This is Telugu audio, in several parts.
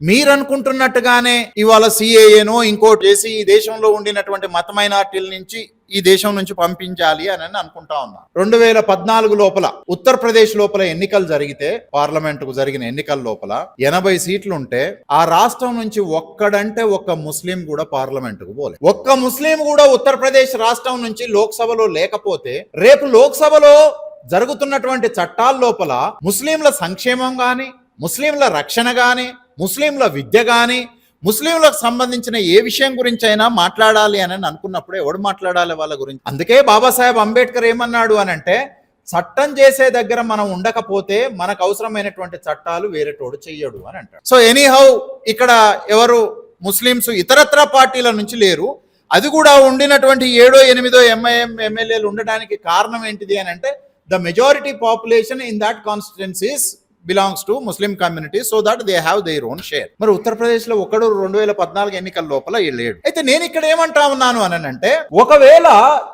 మీరు అనుకుంటున్నట్టుగానే ఇవాళ సిఏఏనో ఇంకోటి చేసి ఈ దేశంలో ఉండినటువంటి మత మైనార్టీల నుంచి ఈ దేశం నుంచి పంపించాలి అని అనుకుంటా ఉన్నా. రెండు వేల పద్నాలుగు లోపల ఉత్తరప్రదేశ్ లోపల ఎన్నికలు జరిగితే పార్లమెంట్కు జరిగిన ఎన్నికల లోపల ఎనభై సీట్లు ఉంటే ఆ రాష్ట్రం నుంచి ఒక్కడంటే ఒక్క ముస్లిం కూడా పార్లమెంట్కు పోలే. ఒక్క ముస్లిం కూడా ఉత్తరప్రదేశ్ రాష్ట్రం నుంచి లోక్సభలో లేకపోతే రేపు లోక్సభలో జరుగుతున్నటువంటి చట్టాల లోపల ముస్లింల సంక్షేమం గాని ముస్లింల రక్షణ గాని ముస్లింల విద్య కానీ ముస్లింలకు సంబంధించిన ఏ విషయం గురించి అయినా మాట్లాడాలి అని అనుకున్నప్పుడు ఎవడు మాట్లాడాలి వాళ్ళ గురించి? అందుకే బాబాసాహెబ్ అంబేద్కర్ ఏమన్నాడు అని అంటే చట్టం చేసే దగ్గర మనం ఉండకపోతే మనకు అవసరమైనటువంటి చట్టాలు వేరేటోడు చెయ్యడు అని అంటాడు. సో ఎనీహౌ ఇక్కడ ఎవరు ముస్లింస్ ఇతరత్ర పార్టీల నుంచి లేరు. అది కూడా ఉండినటువంటి ఏడో ఎనిమిదో ఎంఐఎం ఎమ్మెల్యేలు ఉండడానికి కారణం ఏంటిది అని అంటే the majority population in that constituencies belongs to Muslim community so that they have their own share మరి ఉత్తరప్రదేశ్లో ఒకడు రెండు వేల పద్నాలుగు ఎన్నికల లోపల లేడు. అయితే నేను ఇక్కడ ఏమంటా ఉన్నాను అని అంటే ఒకవేళ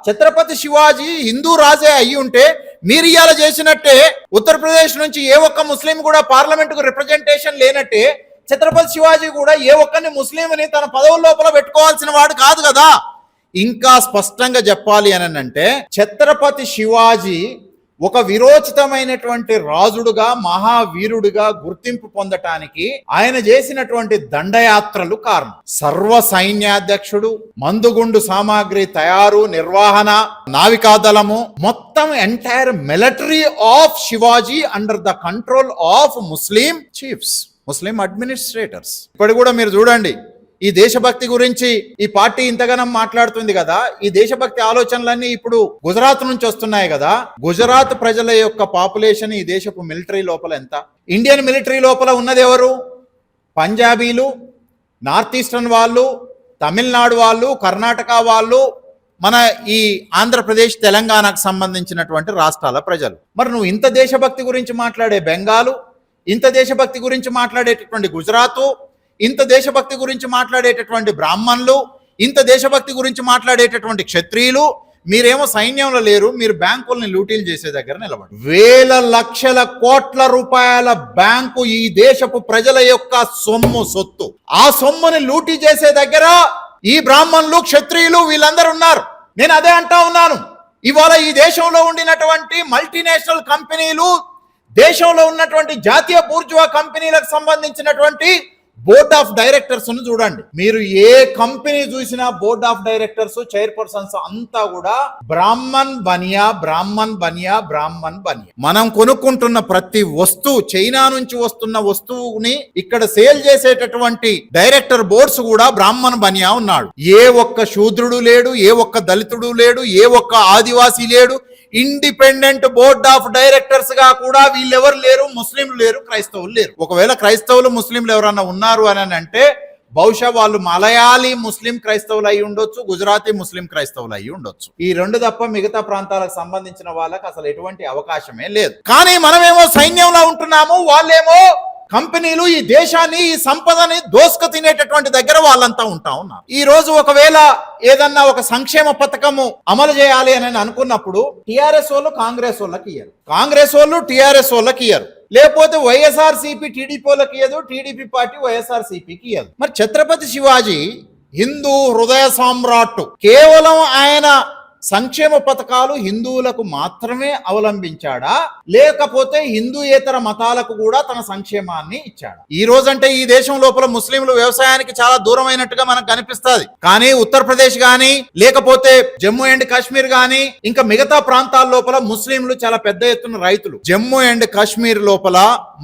ఛత్రపతి శివాజీ హిందూ రాజే అయి ఉంటే మీరు ఇవాళ చేసినట్టే ఉత్తరప్రదేశ్ నుంచి ఏ ఒక్క ముస్లిం కూడా పార్లమెంట్కు రిప్రజెంటేషన్ లేనట్టే ఛత్రపతి శివాజీ కూడా ఏ ఒక్కరిని ముస్లింని తన పదవుల లోపల పెట్టుకోవాల్సిన వాడు కాదు కదా. ఇంకా స్పష్టంగా చెప్పాలి అని అంటే ఛత్రపతి శివాజీ ఒక విరోచితమైనటువంటి రాజుడుగా మహావీరుడుగా గుర్తింపు పొందటానికి ఆయన చేసినటువంటి దండయాత్రలు కారణం. సర్వ సైన్యాధ్యక్షుడు మందుగుండు సామాగ్రి తయారు నిర్వహణ నావికాదళము మొత్తం entire military of Shivaji under the control of Muslim chiefs Muslim administrators. ఇప్పుడు కూడా మీరు చూడండి ఈ దేశభక్తి గురించి ఈ పార్టీ ఇంతగానం మాట్లాడుతుంది కదా ఈ దేశభక్తి ఆలోచనలన్నీ ఇప్పుడు గుజరాత్ నుంచి వస్తున్నాయి కదా గుజరాత్ ప్రజల యొక్క పాపులేషన్ ఈ దేశపు మిలిటరీ లోపల ఎంత? ఇండియన్ మిలిటరీ లోపల ఉన్నది ఎవరు? పంజాబీలు నార్త్ ఈస్టర్న్ వాళ్ళు తమిళనాడు వాళ్ళు కర్ణాటక వాళ్ళు మన ఈ ఆంధ్రప్రదేశ్ తెలంగాణకు సంబంధించినటువంటి రాష్ట్రాల ప్రజలు. మరి నువ్వు ఇంత దేశభక్తి గురించి మాట్లాడే బెంగాలు ఇంత దేశభక్తి గురించి మాట్లాడేటటువంటి గుజరాత్ ఇంత దేశభక్తి గురించి మాట్లాడేటటువంటి బ్రాహ్మణులు ఇంత దేశభక్తి గురించి మాట్లాడేటటువంటి క్షత్రియులు మీరేమో సైన్యంలో లేరు మీరు బ్యాంకుల్ని లూటీలు చేసే దగ్గర నిలబడి వేల లక్షల కోట్ల రూపాయల బ్యాంకు ఈ దేశపు ప్రజల యొక్క సొమ్ము సొత్తు. ఆ సొమ్ముని లూటీ చేసే దగ్గర ఈ బ్రాహ్మణులు క్షత్రియులు వీళ్ళందరూ ఉన్నారు. నేను అదే అంటా ఉన్నాను. ఇవాళ ఈ దేశంలో ఉండినటువంటి మల్టీనేషనల్ కంపెనీలు దేశంలో ఉన్నటువంటి జాతీయ బూర్జువా కంపెనీలకు సంబంధించినటువంటి బోర్డ్ ఆఫ్ డైరెక్టర్స్ను చూడండి. మీరు ఏ కంపెనీ చూసినా బోర్డ్ ఆఫ్ డైరెక్టర్స్ చైర్పర్సన్స్ అంతా కూడా బ్రాహ్మణ్ బనియా బ్రాహ్మణ్ బనియా బ్రాహ్మణ్ బనియా. మనం కొనుక్కుంటున్న ప్రతి వస్తువు చైనా నుంచి వస్తున్న వస్తువుని ఇక్కడ సేల్ చేసేటటువంటి డైరెక్టర్ బోర్డ్స్ కూడా బ్రాహ్మణ్ బనియా ఉన్నాడు. ఏ ఒక్క శూద్రుడు లేడు ఏ ఒక్క దళితుడు లేడు ఏ ఒక్క ఆదివాసీ లేడు ఇండిపెండెంట్ బోర్డ్ ఆఫ్ డైరెక్టర్స్గా కూడా వీళ్ళెవరు లేరు? ముస్లింలు లేరు క్రైస్తవులు లేరు. ఒకవేళ క్రైస్తవులు ముస్లింలు ఎవరన్నా ఉన్నారు అని అంటే బహుశా వాళ్ళు మలయాళీ ముస్లిం క్రైస్తవులు అయి ఉండొచ్చు గుజరాతీ ముస్లిం క్రైస్తవులు అయి ఉండొచ్చు. ఈ రెండు తప్ప మిగతా ప్రాంతాలకు సంబంధించిన వాళ్ళకి అసలు ఎటువంటి అవకాశమే లేదు. కానీ మనమేమో సైన్యంలో ఉంటున్నాము వాళ్ళేమో కంపెనీలు ఈ దేశాన్ని ఈ సంపదని దోసుకు తినేటటువంటి దగ్గర వాళ్ళంతా ఉంటా ఉన్నారు. ఈ రోజు ఒకవేళ ఏదన్నా ఒక సంక్షేమ పథకము అమలు చేయాలి అని అనుకున్నప్పుడు టిఆర్ఎస్ వాళ్ళు కాంగ్రెస్ వాళ్ళకి ఇయ్యరు. కాంగ్రెస్ వాళ్ళు టిఆర్ఎస్ వాళ్ళకి ఇయ్యరు. లేకపోతే వైఎస్ఆర్ సిపి టీడీపీ వాళ్ళకి ఇయ్యదు టీడీపీ పార్టీ వైఎస్ఆర్ సిపికి ఇయ్యదు. మరి ఛత్రపతి శివాజీ హిందూ హృదయ సామ్రాట్ కేవలం ఆయన సంక్షేమ పథకాలు హిందువులకు మాత్రమే అవలంబించాడా? లేకపోతే హిందూయేతర మతాలకు కూడా తన సంక్షేమాన్ని ఇచ్చాడా? ఈ రోజంటే ఈ దేశం లోపల ముస్లింలు వ్యవసాయానికి చాలా దూరమైనట్టుగా మనకు కనిపిస్తుంది. కానీ ఉత్తరప్రదేశ్ గాని లేకపోతే జమ్మూ అండ్ కాశ్మీర్ గాని ఇంకా మిగతా ప్రాంతాల లోపల ముస్లింలు చాలా పెద్ద ఎత్తున రైతులు. జమ్మూ అండ్ కాశ్మీర్ లోపల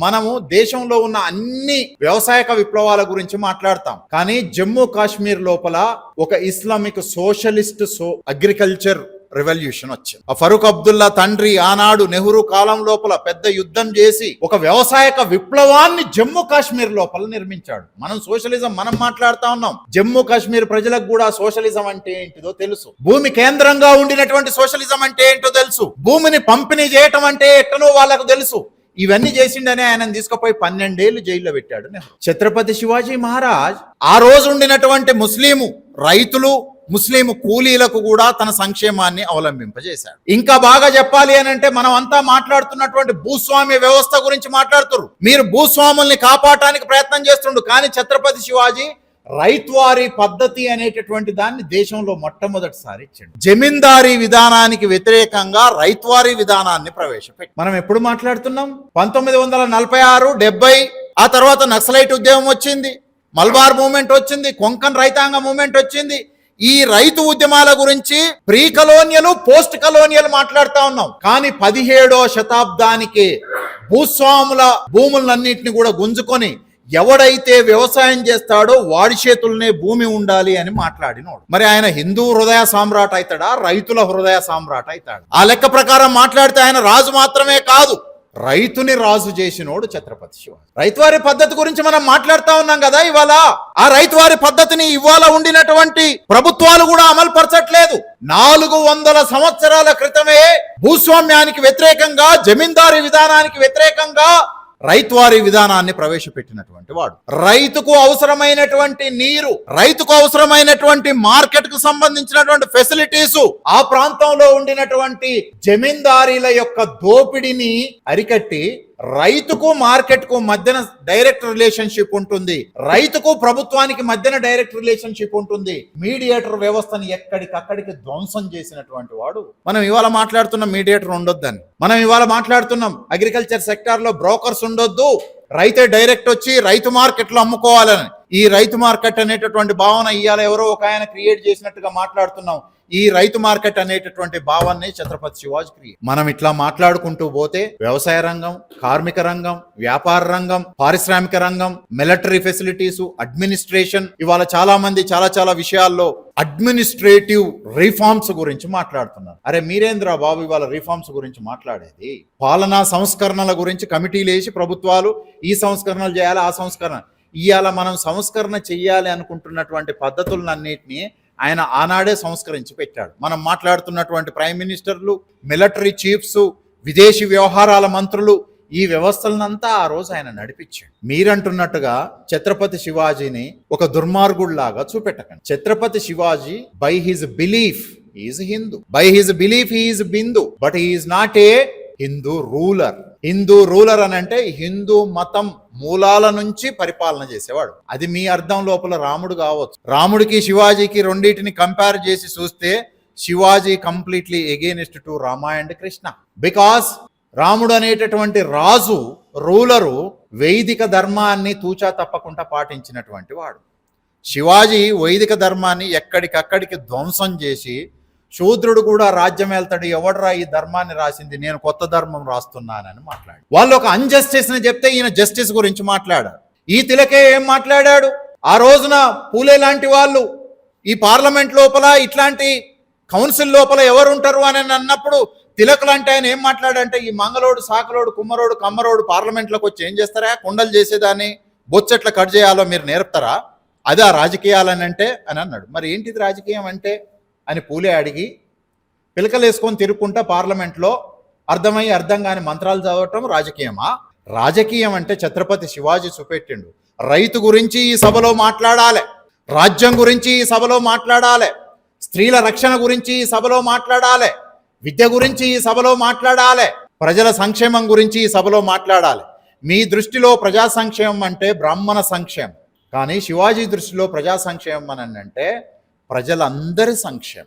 మనము దేశంలో ఉన్న అన్ని వ్యవసాయక విప్లవాల గురించి మాట్లాడతాం. కానీ జమ్మూ కాశ్మీర్ లోపల ఒక Islamic socialist so agriculture revolution వచ్చింది. ఆ ఫరూక్ అబ్దుల్లా తండ్రి ఆనాడు నెహ్రూ కాలం లోపల పెద్ద యుద్ధం చేసి ఒక వ్యవసాయక విప్లవాన్ని జమ్మూ కాశ్మీర్ లోపల నిర్మించాడు. మనం సోషలిజం మనం మాట్లాడుతా ఉన్నాం. జమ్మూ కాశ్మీర్ ప్రజలకు కూడా సోషలిజం అంటే ఏంటిదో తెలుసు. భూమి కేంద్రంగా ఉండినటువంటి సోషలిజం అంటే ఏంటో తెలుసు. భూమిని పంపిణీ చేయటం అంటే ఎట్టనో వాళ్ళకు తెలుసు. ఇవన్నీ చేసిండని ఆయన తీసుకుపోయి పన్నెండేళ్ళు జైల్లో పెట్టాడు ఛత్రపతి శివాజీ మహారాజ్ ఆ రోజు ఉండినటువంటి ముస్లిము రైతులు ముస్లిం కూలీలకు కూడా తన సంక్షేమాన్ని అవలంబింపజేశాడు. ఇంకా బాగా చెప్పాలి అని అంటే మనం అంతా మాట్లాడుతున్నటువంటి భూస్వామ్య వ్యవస్థ గురించి మాట్లాడుతున్నారు మీరు భూస్వాముల్ని కాపాడటానికి ప్రయత్నం చేస్తుండు కానీ ఛత్రపతి శివాజీ రైత్వారీ పద్ధతి అనేటటువంటి దాన్ని దేశంలో మొట్టమొదటిసారి ఇచ్చిండు. జమీందారీ విధానానికి వ్యతిరేకంగా రైత్వారీ విధానాన్ని ప్రవేశపెట్టి మనం ఎప్పుడు మాట్లాడుతున్నాం? పంతొమ్మిది వందల నలభై ఆరు డెబ్బై ఆ తర్వాత నక్సలైట్ ఉద్యమం వచ్చింది మల్బార్ మూమెంట్ వచ్చింది కొంకన్ రైతాంగ మూమెంట్ వచ్చింది ఈ రైతు ఉద్యమాల గురించి ప్రీ కలోనియల్ పోస్ట్ కలోనియల్ మాట్లాడుతా ఉన్నాం. కానీ పదిహేడో శతాబ్దానికి భూస్వాముల భూములన్నింటినీ కూడా గుంజుకొని ఎవడైతే వ్యవసాయం చేస్తాడో వాడి చేతుల్నే భూమి ఉండాలి అని మాట్లాడినోడు. మరి ఆయన హిందూ హృదయ సామ్రాట్ అవుతాడా రైతుల హృదయ సామ్రాట్ అవుతాడు ఆ లెక్క ప్రకారం మాట్లాడితే ఆయన రాజు మాత్రమే కాదు. రైతుని రాజు చేసినోడు ఛత్రపతి శివాజీ. రైతువారి పద్ధతి గురించి మనం మాట్లాడుతా ఉన్నాం కదా ఇవాళ. ఆ రైతువారి పద్ధతిని ఇవాళ ఉండినటువంటి ప్రభుత్వాలు కూడా అమలు పరచట్లేదు నాలుగు వందల సంవత్సరాల క్రితమే భూస్వామ్యానికి వ్యతిరేకంగా జమీందారీ విధానానికి వ్యతిరేకంగా రైతువారి విధానాన్ని ప్రవేశపెట్టినటువంటి వాడు. రైతుకు అవసరమైనటువంటి నీరు రైతుకు అవసరమైనటువంటి మార్కెట్కు సంబంధించినటువంటి ఫెసిలిటీస్ ఆ ప్రాంతంలో ఉండినటువంటి జమీందారీల యొక్క దోపిడిని అరికట్టి రైతుకు మార్కెట్కు మధ్యన డైరెక్ట్ రిలేషన్షిప్ ఉంటుంది. రైతుకు ప్రభుత్వానికి మధ్యన డైరెక్ట్ రిలేషన్షిప్ ఉంటుంది. మీడియేటర్ వ్యవస్థను ఎక్కడికక్కడికి ధ్వంసం చేసినటువంటి వాడు. మనం ఇవాళ మాట్లాడుతున్న మీడియేటర్ ఉండొద్దని. మనం ఇవాళ మాట్లాడుతున్నాం అగ్రికల్చర్ సెక్టార్లో బ్రోకర్స్ ఉండొద్దు. రైతే డైరెక్ట్ వచ్చి రైతు మార్కెట్లో అమ్ముకోవాలని. ఈ రైతు మార్కెట్ అనేటటువంటి భావన ఇవాళ ఎవరో ఒక ఆయన క్రియేట్ చేసినట్టుగా మాట్లాడుతున్నాం. ఈ రైతు మార్కెట్ అనేటటువంటి భావాన్ని ఛత్రపతి శివాజీ క్రియేట్ మనం ఇట్లా మాట్లాడుకుంటూ పోతే వ్యవసాయ రంగం కార్మిక రంగం వ్యాపార రంగం పారిశ్రామిక రంగం మిలిటరీ ఫెసిలిటీస్ అడ్మినిస్ట్రేషన్ ఇవాళ చాలా మంది చాలా చాలా విషయాల్లో అడ్మినిస్ట్రేటివ్ రిఫార్మ్స్ గురించి మాట్లాడుతున్నారు. అరే మీరేంద్ర బాబు ఇవాళ రిఫార్మ్స్ గురించి మాట్లాడేది? పాలనా సంస్కరణల గురించి కమిటీలు వేసి ప్రభుత్వాలు ఈ సంస్కరణలు చేయాలి ఆ సంస్కరణ. ఇవాళ మనం సంస్కరణ చేయాలి అనుకుంటున్నటువంటి పద్ధతులన్నింటినీ ఆయన ఆనాడే సంస్కరించి పెట్టాడు. మనం మాట్లాడుతున్నటువంటి ప్రైమ్ మినిస్టర్లు మిలిటరీ చీఫ్స్ విదేశీ వ్యవహారాల మంత్రులు ఈ వ్యవస్థలనంతా ఆ రోజు ఆయన నడిపించాడు. మీరంటున్నట్టుగా ఛత్రపతి శివాజీని ఒక దుర్మార్గుడిలాగా చూపెట్టకండి. Chhatrapati Shivaji by his belief is Hindu. By his belief is Hindu. But is not a Hindu ruler. Hindu ruler అని అంటే హిందూ మతం మూలాల నుంచి పరిపాలన చేసేవాడు. అది మీ అర్థం లోపల రాముడు కావచ్చు. రాముడికి శివాజీకి రెండింటిని కంపేర్ చేసి చూస్తే Shivaji completely against to Ramayana and Krishna. Because రాముడు అనేటటువంటి రాజు రూలరు వైదిక ధర్మాన్ని తూచా తప్పకుండా పాటించినటువంటి వాడు. శివాజీ వైదిక ధర్మాన్ని ఎక్కడికక్కడికి ధ్వంసం చేసి శూద్రుడు కూడా రాజ్యం వెళ్తాడు ఎవడరా ఈ ధర్మాన్ని రాసింది? నేను కొత్త ధర్మం రాస్తున్నానని మాట్లాడు. వాళ్ళు ఒక అన్జస్టిస్ని చెప్తే ఈయన జస్టిస్ గురించి మాట్లాడారు ఈ తిలకే ఏం మాట్లాడాడు? ఆ రోజున పూలే లాంటి వాళ్ళు ఈ పార్లమెంట్ లోపల ఇట్లాంటి కౌన్సిల్ లోపల ఎవరు ఉంటారు అని అన్నప్పుడు తిలకులు అంటే ఆయన ఏం మాట్లాడంటే ఈ మంగళోడు సాకలోడు కుమ్మరోడు కమ్మరోడు పార్లమెంట్లోకి వచ్చి ఏం చేస్తారా? కుండలు చేసేదాన్ని బొచ్చెట్ల కట్ చేయాలో మీరు నేర్పుతారా? అదే ఆ రాజకీయాలని అంటే అని అన్నాడు. మరి ఏంటిది రాజకీయం అంటే? అని పూలే అడిగి పిలకలు వేసుకొని తిరుక్కుంటా పార్లమెంట్లో అర్థమై అర్థం కాని మంత్రాలు చదవటం రాజకీయమా? రాజకీయం అంటే ఛత్రపతి శివాజీ చూపెట్టిండు. రైతు గురించి ఈ సభలో మాట్లాడాలి. రాజ్యం గురించి ఈ సభలో మాట్లాడాలి. స్త్రీల రక్షణ గురించి ఈ సభలో మాట్లాడాలి. విద్య గురించి ఈ సభలో మాట్లాడాలి. ప్రజల సంక్షేమం గురించి ఈ సభలో మాట్లాడాలి. మీ దృష్టిలో ప్రజా సంక్షేమం అంటే బ్రాహ్మణ సంక్షేమం. కానీ శివాజీ దృష్టిలో ప్రజా సంక్షేమం అని అంటే ప్రజలందరి సంక్షేమం.